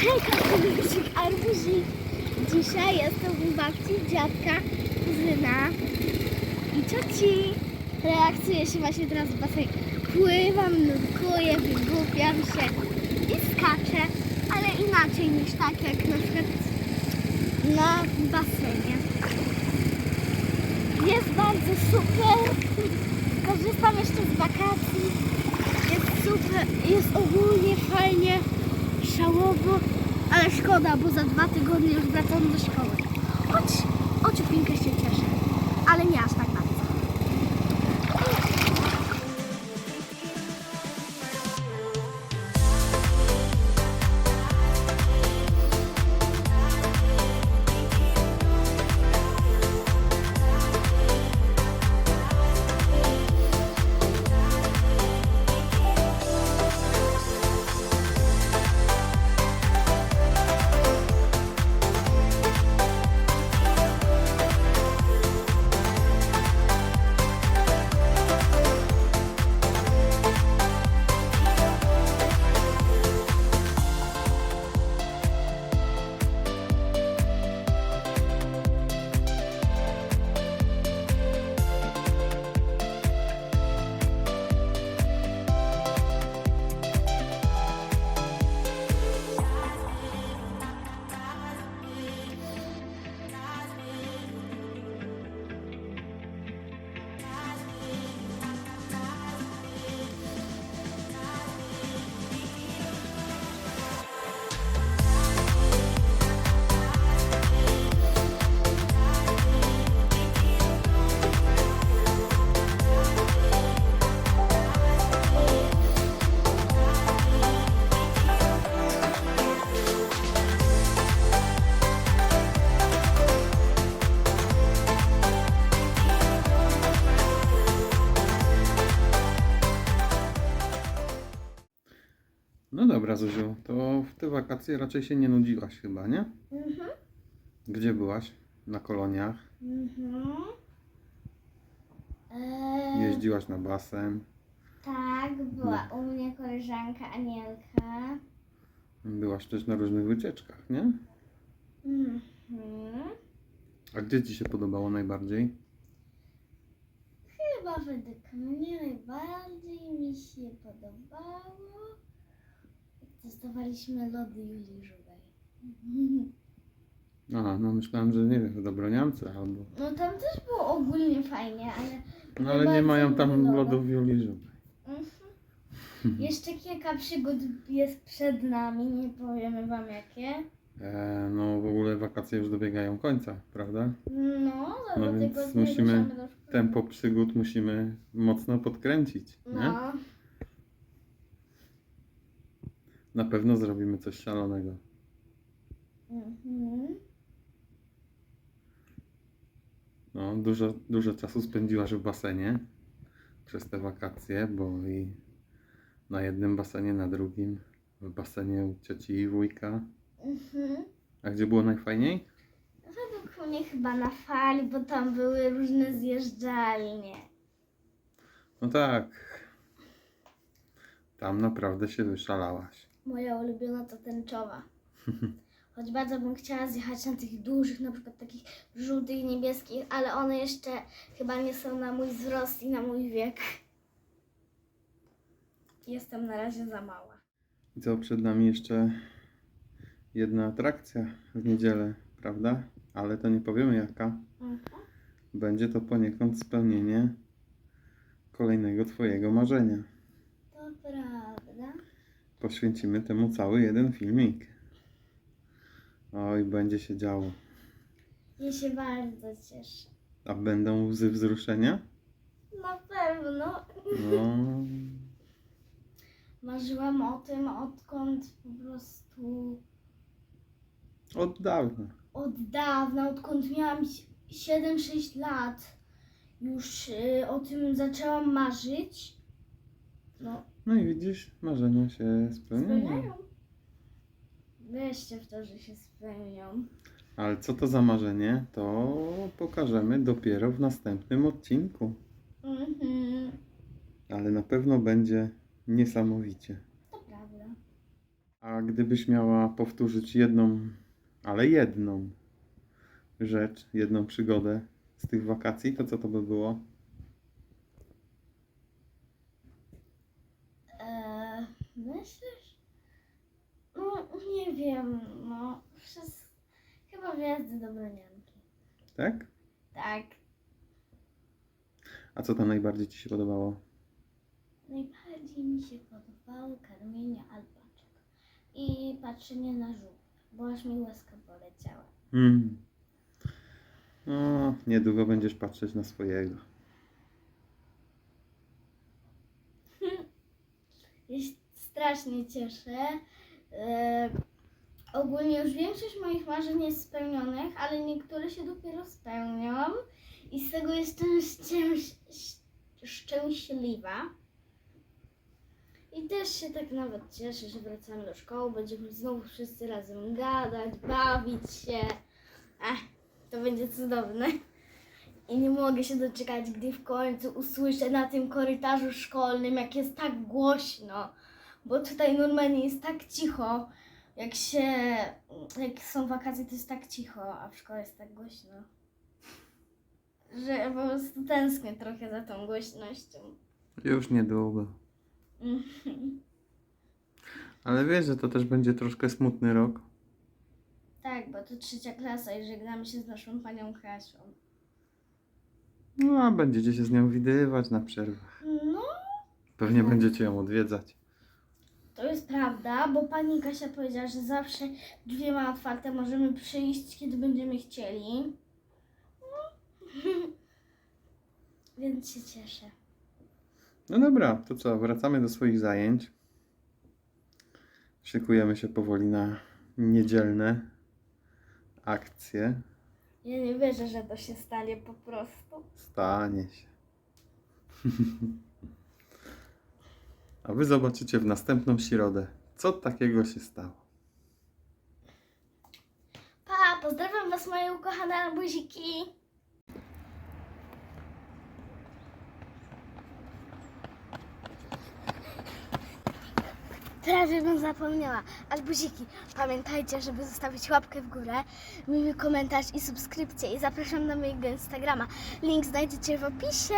Hej, Katarzyk Arbuzik. Dzisiaj jestem u babci, dziadka, kuzyna i cioci. Relaksuję się właśnie teraz w basenie. Pływam, nurkuję, wygłupiam się i skaczę, ale inaczej niż tak jak na przykład na basenie. Jest bardzo super. Korzystam jeszcze z wakacji. Jest super, jest ogólnie fajnie, ale szkoda, bo za dwa tygodnie już wracam do szkoły. Choć ociupinkę się cieszę, ale nie aż tak bardzo. Dobra, Zuziu, to w te wakacje raczej się nie nudziłaś chyba, nie? Mhm. Gdzie byłaś? Na koloniach? Mhm. Eee, Jeździłaś na basen? tak, była u mnie koleżanka Anielka. Byłaś też na różnych wycieczkach, nie? Mhm. A gdzie Ci się podobało najbardziej? Chyba według mnie najbardziej mi się podobało. Testowaliśmy lody Julii Żubej. Aha, no myślałem, że nie wiem, w Dobroniance albo... No tam też było ogólnie fajnie, ale. No ale nie mają tam lubię lodów Julii Żubej. Mhm. Jeszcze kilka przygód jest przed nami, nie powiemy wam jakie. E, no w ogóle wakacje już dobiegają końca, prawda? No, za No dwa więc tygodnie musimy ruszamy do szkoły. Tempo przygód musimy mocno podkręcić, nie? No, Na pewno zrobimy coś szalonego. mhm. No, dużo, dużo czasu spędziłaś w basenie przez te wakacje, bo i na jednym basenie, na drugim, w basenie u cioci i wujka. Mhm. A gdzie było najfajniej? Według mnie chyba na fali, bo tam były różne zjeżdżalnie. No tak. Tam naprawdę się wyszalałaś. Moja ulubiona to tęczowa. Choć bardzo bym chciała zjechać na tych dużych, na przykład takich żółtych, niebieskich, ale one jeszcze chyba nie są na mój wzrost i na mój wiek. Jestem na razie za mała. I co, przed nami jeszcze jedna atrakcja w niedzielę, prawda? Ale to nie powiemy jaka. Mhm. Będzie to poniekąd spełnienie kolejnego Twojego marzenia. To prawda. Poświęcimy temu cały jeden filmik. Oj, będzie się działo. Ja się bardzo cieszę. A będą łzy wzruszenia? Na pewno. No, Marzyłam o tym odkąd po prostu od dawna. od dawna, odkąd miałam 7-6 lat. Już y, o tym zaczęłam marzyć. No, No i widzisz, marzenia się spełniają. spełniają. Weźcie w to, że się spełnią. Ale co to za marzenie, to pokażemy dopiero w następnym odcinku. Mhm. Ale na pewno będzie niesamowicie. A gdybyś miała powtórzyć jedną, ale jedną rzecz, jedną przygodę z tych wakacji, to co to by było? Eee, myślisz? No, nie wiem, no, przez... Chyba wjazdy do Bronianki. Tak? Tak. A co tam najbardziej Ci się podobało? Najbardziej mi się podobało karmienie alpaczek i patrzenie na żółw, bo aż mi łezka poleciała. Hmm. No, niedługo będziesz patrzeć na swojego. Się strasznie cieszę. E, ogólnie już większość moich marzeń jest spełnionych, ale niektóre się dopiero spełnią i z tego jestem szczęś, szczęśliwa. I też się tak nawet cieszę, że wracamy do szkoły, będziemy znowu wszyscy razem gadać, bawić się. Ech, to będzie cudowne. I nie mogę się doczekać, gdy w końcu usłyszę na tym korytarzu szkolnym, jak jest tak głośno. Bo tutaj normalnie jest tak cicho. Jak się. Jak są wakacje, to jest tak cicho, a w szkole jest tak głośno. Że po prostu tęsknię trochę za tą głośnością. Już niedługo. Ale wiesz, że to też będzie troszkę smutny rok. Tak, bo to trzecia klasa i żegnamy się z naszą panią Kasią. No, a będziecie się z nią widywać na przerwach. No, Pewnie będziecie ją odwiedzać. To jest prawda, bo pani Kasia powiedziała, że zawsze drzwi ma otwarte, możemy przyjść, kiedy będziemy chcieli. No. Więc się cieszę. No dobra, to co, wracamy do swoich zajęć. Szykujemy się powoli na niedzielne akcje. Ja nie wierzę, że to się stanie po prostu. Stanie się. A wy zobaczycie w następną środę, co takiego się stało. Pa, pozdrawiam Was moje ukochane buziki. Prawie bym zapomniała. Albuziki, pamiętajcie, żeby zostawić łapkę w górę, miły komentarz i subskrypcję. I zapraszam na mojego Instagrama. Link znajdziecie w opisie.